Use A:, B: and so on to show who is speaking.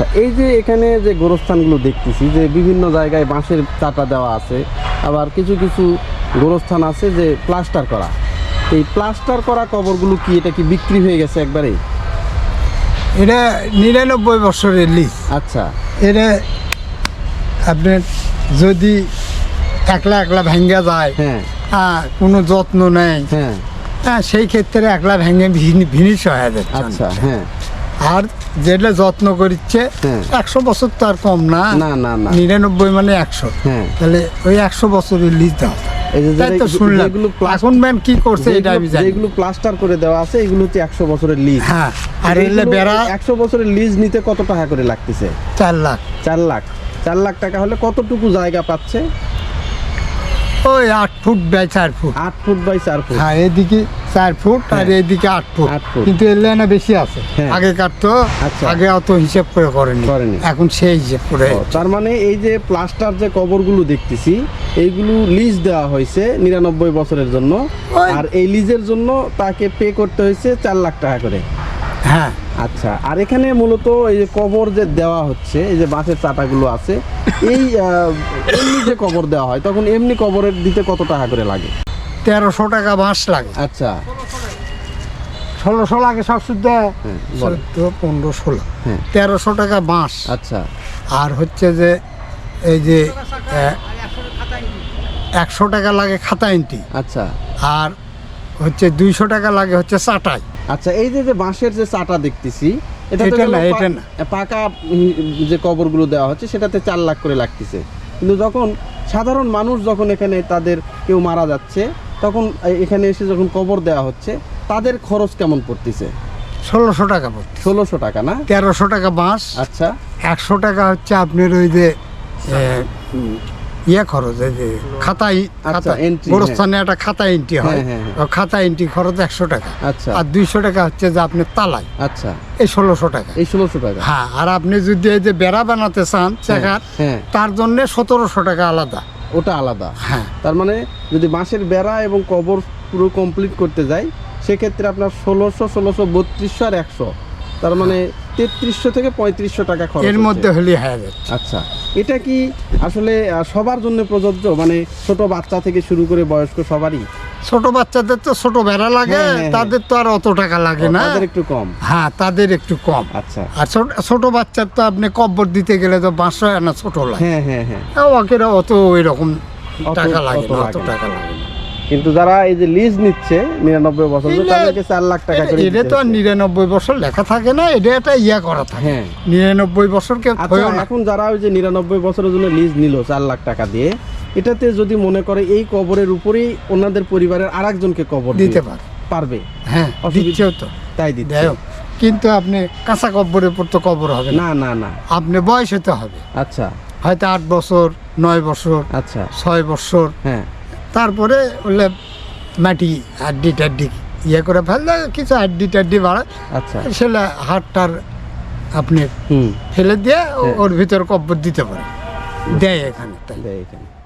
A: আচ্ছা এই যে এখানে যে গোরস্থানগুলো দেখতেছি যে বিভিন্ন জায়গায় বাঁশের চাটা দেওয়া আছে আবার কিছু কিছু গোরস্থান আছে যে প্লাস্টার করা এই প্লাস্টার করা কবরগুলো কি এটা কি বিক্রি হয়ে গেছে একবারে
B: এটা নিরানব্বই বছরের লিজ
A: আচ্ছা
B: এটা আপনার যদি একলা একলা ভেঙ্গা যায়
A: হ্যাঁ
B: হ্যাঁ কোনো যত্ন নেই
A: হ্যাঁ
B: হ্যাঁ সেই ক্ষেত্রে একলা ভেঙে ভিনিশ হয়ে যাচ্ছে
A: আচ্ছা হ্যাঁ
B: আর যেটা যত্ন করছে
A: হ্যাঁ।
B: একশো বছর তো আর কম না।
A: না না না।
B: নিরানব্বই মানে একশো।
A: হ্যাঁ।
B: তাহলে ওই একশো বছরের লিজ দাও।
A: যেগুলো প্লাস্টার
B: এখন ম্যান কি করছে এটা আমি জানি
A: যেগুলো প্লাস্টার করে দেওয়া আছে এগুলো হচ্ছে একশো বছরের লিজ
B: হ্যাঁ আর এলে বেড়া
A: একশো বছরের লিজ নিতে কত টাকা করে লাগতেছে?
B: চার লাখ।
A: চার লাখ। চার লাখ টাকা হলে কতটুকু জায়গা পাচ্ছে?
B: ওই আট ফুট বাই চার ফুট।
A: আট ফুট বাই চার ফুট।
B: হ্যাঁ এদিকে চার ফুট আর
A: হ্যাঁ।
B: এদিকে আট ফুট। কিন্তু এর লাইনে বেশি আছে
A: হ্যাঁ।
B: আগে কাটতো
A: আচ্ছা।
B: আগে অত হিসাব করে করেনি
A: করেনি।
B: এখন সেই হিসাব করে
A: তার মানে এই যে প্লাস্টার যে কবরগুলো দেখতেছি এইগুলো লিজ দেওয়া হয়েছে নিরানব্বই বছরের জন্য আর এই লিজের জন্য তাকে পে করতে হয়েছে চার লাখ টাকা করে
B: হ্যাঁ
A: আচ্ছা আর এখানে মূলত এই যে কবর যে দেওয়া হচ্ছে এই যে বাঁশের চাটাগুলো আছে এই এমনি যে কবর দেওয়া হয় তখন এমনি কবরের দিতে কত টাকা করে লাগে
B: তেরোশো টাকা বাঁশ লাগে।
A: আচ্ছা।
B: ষোলোশো লাগে সব শুদ্ধ?
A: হ্যাঁ,
B: পনেরো ষোলো।
A: হ্যাঁ।
B: তেরোশো টাকা বাঁশ।
A: আচ্ছা।
B: আর হচ্ছে যে এই যে একশো টাকা লাগে খাতা ইন্টি
A: আচ্ছা।
B: আর হচ্ছে দুইশো টাকা লাগে হচ্ছে চাটাই।
A: আচ্ছা এই যে যে বাঁশের যে চাটা দেখতেছি এটা
B: না, এটা না।
A: পাকা যে কবরগুলো দেওয়া হচ্ছে সেটাতে চার লাখ করে লাগতেছে। কিন্তু যখন সাধারণ মানুষ যখন এখানে তাদের কেউ মারা যাচ্ছে তখন এখানে এসে যখন কবর দেওয়া হচ্ছে তাদের খরচ কেমন পড়তেছে?
B: ষোলোশো টাকা পড়ছে
A: ষোলোশো টাকা না?
B: তেরোশো টাকা বাঁশ
A: আচ্ছা।
B: একশো টাকা হচ্ছে আপনার ওই যে ইয়ে খরচ এই যে খাতা
A: আচ্ছা,
B: খাতা।
A: entry,
B: গোরস্থানে একটা খাতা এন্ট্রি হয়।
A: হ্যাঁ, হ্যাঁ, হ্যাঁ।
B: খাতা এন্ট্রি খরচ একশো টাকা।
A: আচ্ছা।
B: আর দুইশো টাকা হচ্ছে যে আপনি তালাই।
A: আচ্ছা।
B: এই ষোলোশো টাকা।
A: এই ষোলোশো টাকা।
B: হ্যাঁ আর আপনি যদি এই যে বেড়া বানাতে চান চেকার
A: হ্যাঁ।
B: তার জন্য সতেরোশো টাকা আলাদা।
A: ওটা আলাদা।
B: হ্যাঁ।
A: তার মানে যদি বাঁশের বেড়া এবং কবর পুরো কমপ্লিট করতে যাই সেক্ষেত্রে আপনার ষোলোশো ষোলোশো বত্রিশশো আর একশো। তার মানে তেত্রিশশো থেকে পঁয়ত্রিশশো টাকা খরচ
B: এর মধ্যে হলে হয়ে যাচ্ছে।
A: আচ্ছা এটা কি আসলে সবার জন্য প্রযোজ্য? মানে ছোট বাচ্চা থেকে শুরু করে বয়স্ক সবারই?
B: ছোট বাচ্চাদের তো ছোট লাগে
A: হ্যাঁ, হ্যাঁ,
B: তাদের তো আর অত টাকা লাগে না।
A: তাদের একটু কম?
B: হ্যাঁ তাদের একটু কম।
A: আচ্ছা।
B: আর ছোট বাচ্চার তো আপনি কব্বর দিতে গেলে তো পাঁচশো ছোট লাগে
A: হ্যাঁ হ্যাঁ হ্যাঁ।
B: ওকেরা অত টাকা লাগে না অত টাকা লাগে না।
A: কিন্তু যারা এই যে লিজ নিচ্ছে নিরানব্বই বছর তাদেরকে চার লাখ টাকা করে
B: এটা তো আর নিরানব্বই বছর লেখা থাকে না এটা একটা ইয়া করা থাকে।
A: হ্যাঁ।
B: নিরানব্বই বছর কেউ
A: আচ্ছা এখন যারা ওই যে নিরানব্বই বছরের জন্য লিজ নিল চার লাখ টাকা দিয়ে এটাতে যদি মনে করে এই কবরের উপরেই ওনাদের পরিবারের আরেকজনকে কবর
B: দিতে পারে।
A: পারবে?
B: হ্যাঁ দিচ্ছেও তো।
A: তাই দিতে
B: কিন্তু আপনি কাঁচা কব্বরের উপর তো কবর হবে না।
A: না না
B: আপনি বয়স হতে হবে।
A: আচ্ছা।
B: হয়তো আট বছর নয় বছর
A: আচ্ছা।
B: ছয় বছর।
A: হ্যাঁ।
B: তারপরে ওলে মাটি হাড্ডি টাড্ডি ইয়ে করে ফেললে কিছু হাড্ডি টাড্ডি বাড়ায়।
A: আচ্ছা।
B: সেটা হাড়টার আপনি ফেলে দিয়ে
A: হ্যাঁ।
B: ওর ভিতর কব্বর দিতে পারে। দেয় এখানে তাই।
A: দেয় এখানে।